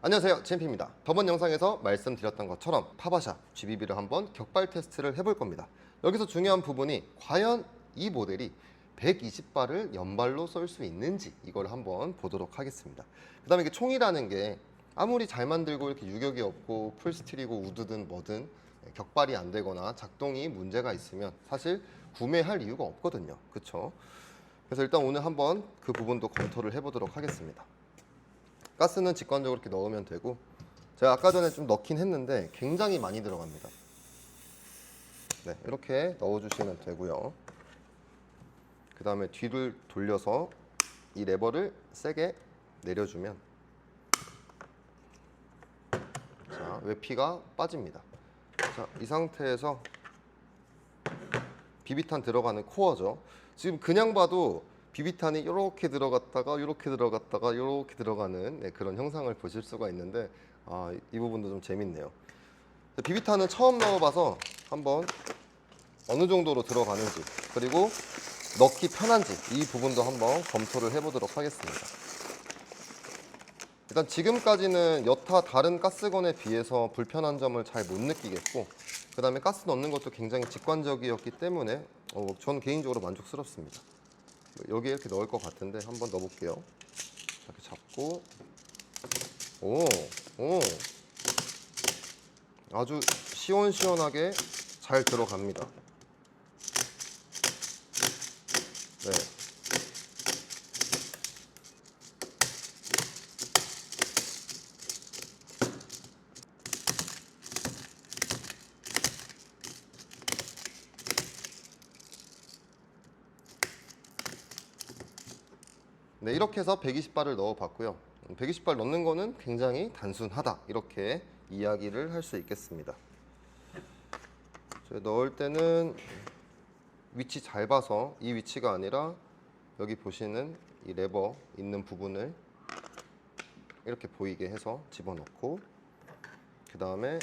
안녕하세요 GMP입니다. 저번 영상에서 말씀드렸던 것처럼 파바샤 GBB를 한번 격발 테스트를 해볼 겁니다. 여기서 중요한 부분이 과연 이 모델이 120발을 연발로 쏠 수 있는지 이걸 한번 보도록 하겠습니다. 그 다음에 이게 총이라는 게 아무리 잘 만들고 이렇게 유격이 없고 풀스틸이고 우드든 뭐든 격발이 안 되거나 작동이 문제가 있으면 사실 구매할 이유가 없거든요. 그쵸? 그래서 일단 오늘 한번 그 부분도 검토를 해보도록 하겠습니다 가스는 직관적으로 이렇게 넣으면 되고 제가 아까 전에 좀 넣긴 했는데 굉장히 많이 들어갑니다. 네, 이렇게 넣어주시면 되고요. 그 다음에 뒤를 돌려서 이 레버를 세게 내려주면 자, 외피가 빠집니다. 자, 이 상태에서 비비탄 들어가는 코어죠. 지금 그냥 봐도 비비탄이 이렇게 들어갔다가 이렇게 들어갔다가 이렇게 들어가는 네, 그런 형상을 보실 수가 있는데 아, 이- 이 부분도 좀 재밌네요. 비비탄은 처음 넣어봐서 한번 어느 정도로 들어가는지 그리고 넣기 편한지 이 부분도 한번 검토를 해보도록 하겠습니다. 일단 지금까지는 여타 다른 가스건에 비해서 불편한 점을 잘 못 느끼겠고 그 다음에 가스 넣는 것도 굉장히 직관적이었기 때문에 어, 전 개인적으로 만족스럽습니다. 여기에 이렇게 넣을 것 같은데 한번 넣어볼게요. 이렇게 잡고 오, 오, 아주 시원시원하게 잘 들어갑니다. 네, 이렇게 해서 120발을 넣어봤고요. 120발 넣는 거는 굉장히 단순하다 이렇게 이야기를 할 수 있겠습니다. 넣을 때는 위치 잘 봐서 이 위치가 아니라 여기 보시는 이 레버 있는 부분을 이렇게 보이게 해서 집어넣고 그 다음에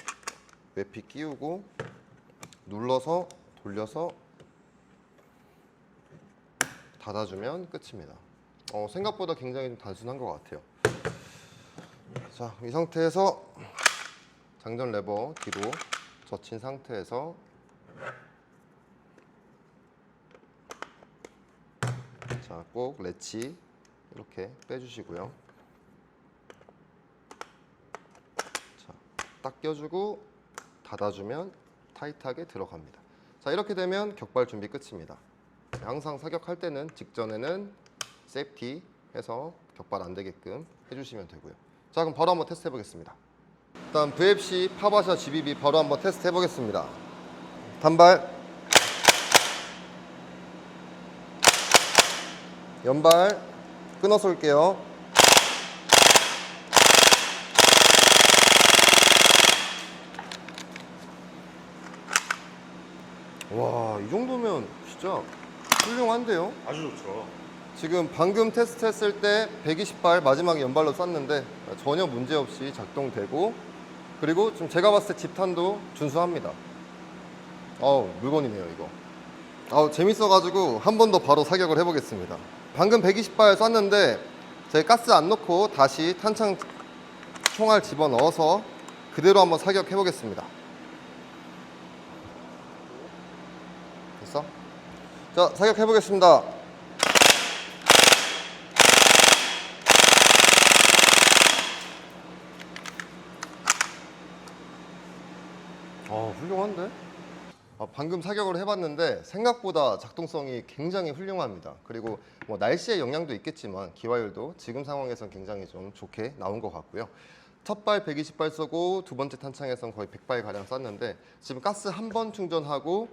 외피 끼우고 눌러서 돌려서 닫아주면 끝입니다. 어, 생각보다 굉장히 좀 단순한 것 같아요. 자, 이 상태에서 장전 레버 뒤로 젖힌 상태에서 자, 꼭 레치 이렇게 빼주시고요. 자, 딱 껴주고 닫아주면 타이트하게 들어갑니다. 자, 이렇게 되면 격발 준비 끝입니다. 항상 사격할 때는 직전에는 세이프티 해서 격발 안 되게끔 해주시면 되고요. 자, 그럼 바로 한번 테스트 해보겠습니다. 일단 VFC 파바샤 GBB 바로 한번 테스트 해보겠습니다. 단발, 연발 끊어서 올게요. 와, 이 정도면 진짜 훌륭한데요? 아주 좋죠. 지금 방금 테스트 했을 때 120발 마지막에 연발로 쐈는데 전혀 문제 없이 작동되고 그리고 지금 제가 봤을 때 집탄도 준수합니다. 어우 물건이네요 이거. 아우 재밌어가지고 한 번 더 바로 사격을 해보겠습니다. 방금 120발 쐈는데 제가 가스 안 넣고 다시 탄창 총알 집어 넣어서 그대로 한번 사격해 보겠습니다. 됐어? 자 사격해 보겠습니다. 아 훌륭한데? 아, 방금 사격을 해봤는데 생각보다 작동성이 굉장히 훌륭합니다. 그리고 뭐 날씨의 영향도 있겠지만 기화율도 지금 상황에선 굉장히 좀 좋게 나온 것 같고요. 첫발 120발 쏘고 두 번째 탄창에선 거의 100발 가량 쐈는데 지금 가스 한 번 충전하고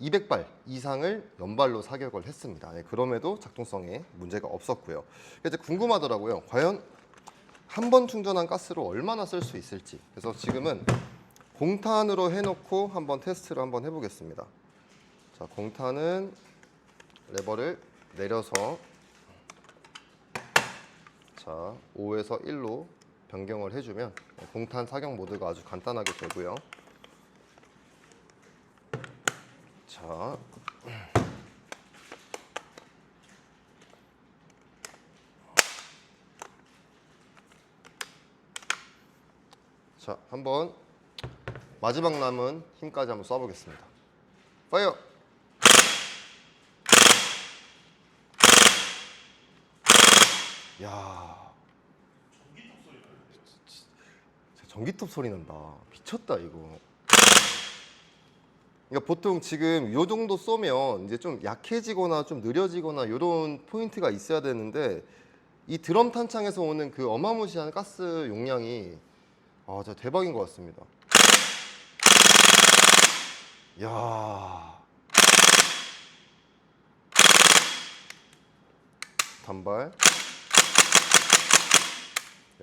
200발 이상을 연발로 사격을 했습니다. 네, 그럼에도 작동성에 문제가 없었고요. 이제 궁금하더라고요. 과연 한 번 충전한 가스로 얼마나 쓸 수 있을지. 그래서 지금은 공탄으로 해놓고 한번 테스트를 한번 해보겠습니다. 자, 공탄은 레버를 내려서 자 5에서 1로 변경을 해주면 공탄 사격 모드가 아주 간단하게 되고요. 자 자, 한번 마지막 남은 힘까지 한번 쏴보겠습니다. 파이어! 야, 전기톱 소리 난다. 미쳤다 이거. 그러니까 보통 지금 요 정도 쏘면 이제 좀 약해지거나 좀 느려지거나 이런 포인트가 있어야 되는데 이 드럼 탄창에서 오는 그 어마무시한 가스 용량이 아, 진짜 대박인 것 같습니다. 야. 단발.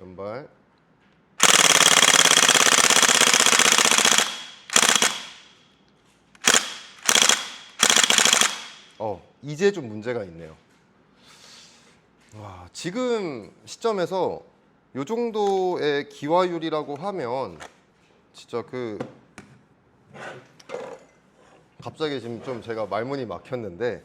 연발. 어, 이제 좀 문제가 있네요. 와, 지금 시점에서 요 정도의 기화율이라고 하면 진짜 그 갑자기 지금 좀 제가 말문이 막혔는데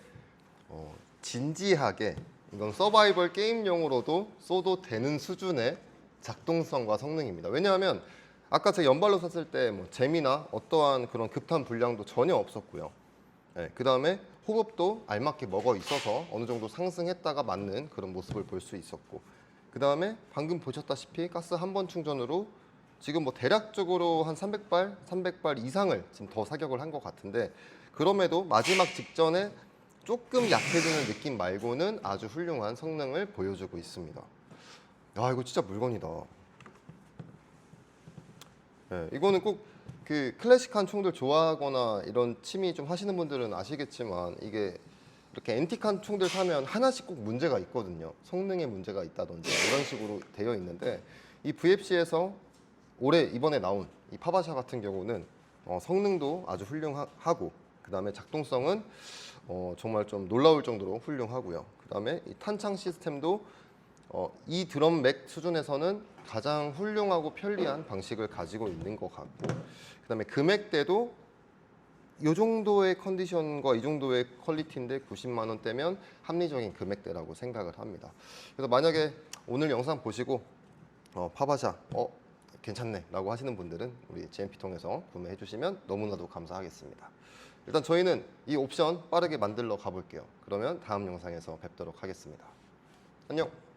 어, 진지하게 이건 서바이벌 게임용으로도 써도 되는 수준의 작동성과 성능입니다. 왜냐하면 아까 제가 연발로 샀을 때 뭐 재미나 어떠한 그런 급탄 분량도 전혀 없었고요. 네, 그 다음에 호흡도 알맞게 먹어 있어서 어느 정도 상승했다가 맞는 그런 모습을 볼 수 있었고 그 다음에 방금 보셨다시피 가스 한 번 충전으로 지금 뭐 대략적으로 한 300발, 300발 이상을 지금 더 사격을 한 것 같은데 그럼에도 마지막 직전에 조금 약해지는 느낌 말고는 아주 훌륭한 성능을 보여주고 있습니다. 야 이거 진짜 물건이다. 네, 이거는 꼭 그 클래식한 총들 좋아하거나 이런 취미 좀 하시는 분들은 아시겠지만 이게 이렇게 앤틱한 총들 사면 하나씩 꼭 문제가 있거든요. 성능에 문제가 있다든지 이런 식으로 되어 있는데 이 VFC에서 올해 이번에 나온 이 파바샤 같은 경우는 어, 성능도 아주 훌륭하고 그 다음에 작동성은 어, 정말 좀 놀라울 정도로 훌륭하고요. 그 다음에 이 탄창 시스템도 어, 이 드럼 맥 수준에서는 가장 훌륭하고 편리한 방식을 가지고 있는 것 같고 그 다음에 금액대도 이 정도의 컨디션과 이 정도의 퀄리티인데 90만 원대면 합리적인 금액대라고 생각을 합니다. 그래서 만약에 오늘 영상 보시고 어, 파바샤 어 괜찮네 라고 하시는 분들은 우리 GMP 통해서 구매해 주시면 너무나도 감사하겠습니다. 일단 저희는 이 옵션 빠르게 만들러 가볼게요. 그러면 다음 영상에서 뵙도록 하겠습니다. 안녕.